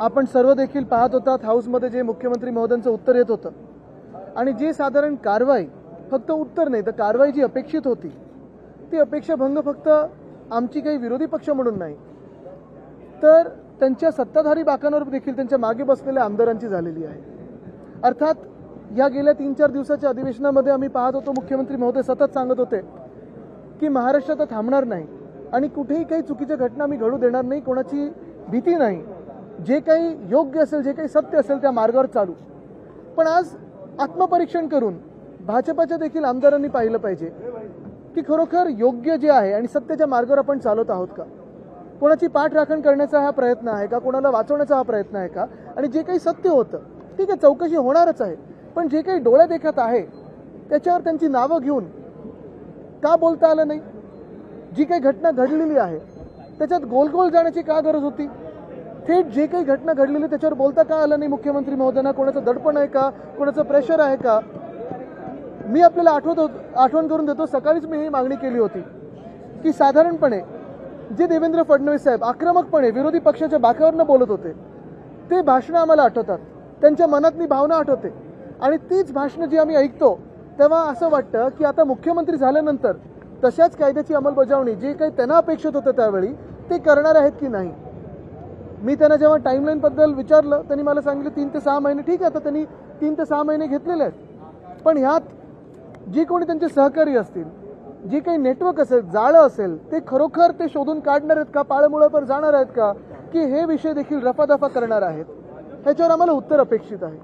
आपण सर्व देखील पाहत होतात हाऊसमध्ये जे मुख्यमंत्री महोदयांचं उत्तर येत होतं. आणि जे साधारण कारवाई फक्त उत्तर नाही तर कारवाई जी अपेक्षित होती ती अपेक्षाभंग फक्त आमची काही विरोधी पक्ष म्हणून नाही. तर त्यांच्या सत्ताधारी बाकांवर देखील त्यांच्या मागे बसलेल्या आमदारांची झालेली आहे. अर्थात या गेल्या तीन चार दिवसाच्या अधिवेशनामध्ये आम्ही पाहत होतो मुख्यमंत्री महोदय सतत सांगत होते की महाराष्ट्र तर थांबणार नाही आणि कुठेही काही चुकीच्या घटना आम्ही घडू देणार नाही कोणाची भीती नाही. जे काही योग्य असेल जे काही सत्य असेल त्या मार्गावर चालू. पण आज आत्मपरीक्षण करून भाजपाच्या देखील आमदारांनी पाहिलं पाहिजे की खरोखर योग्य जे आहे आणि सत्याच्या मार्गावर आपण चालत आहोत का? कोणाची पाठराखण करण्याचा हा प्रयत्न आहे का? कोणाला वाचवण्याचा हा प्रयत्न आहे का? आणि जे काही सत्य होतं ठीक आहे चौकशी होणारच आहे पण जे काही डोळ्या देखत आहे त्याच्यावर त्यांची नावं घेऊन का बोलता आलं नाही? जी काही घटना घडलेली आहे त्याच्यात गोल गोल जाण्याची का गरज होती? थेट जे काही घटना घडलेली त्याच्यावर बोलता का आलं नाही मुख्यमंत्री महोदयांना? कोणाचं दडपण आहे का? कोणाचं प्रेशर आहे का? मी आपल्याला आठवत आठवण करून देतो सकाळीच मी ही मागणी केली होती की साधारणपणे जे देवेंद्र फडणवीस साहेब आक्रमकपणे विरोधी पक्षाच्या बाकावरनं बोलत होते ते भाषणं आम्हाला आठवतात. त्यांच्या मनातली भावना आठवते. आणि तीच भाषणं जी आम्ही ऐकतो तेव्हा असं वाटतं की आता मुख्यमंत्री झाल्यानंतर तशाच कायद्याची अंमलबजावणी जे काही त्यांना अपेक्षित होतं त्यावेळी ते करणार आहेत की नाही? मी त्यांना जेव्हा टाईमलाईनबद्दल विचारलं त्यांनी मला सांगितलं तीन ते सहा महिने ठीक आहे. आता त्यांनी तीन ते सहा महिने घेतलेले आहेत. पण ह्यात जी कोणी त्यांचे सहकारी असतील जे काही नेटवर्क असेल जाळं असेल ते खरोखर ते शोधून काढणार आहेत का पाळमुळावर जाणार आहेत का की हे विषय देखील रफादफा करणार आहेत? ह्याच्यावर आम्हाला उत्तर अपेक्षित आहे.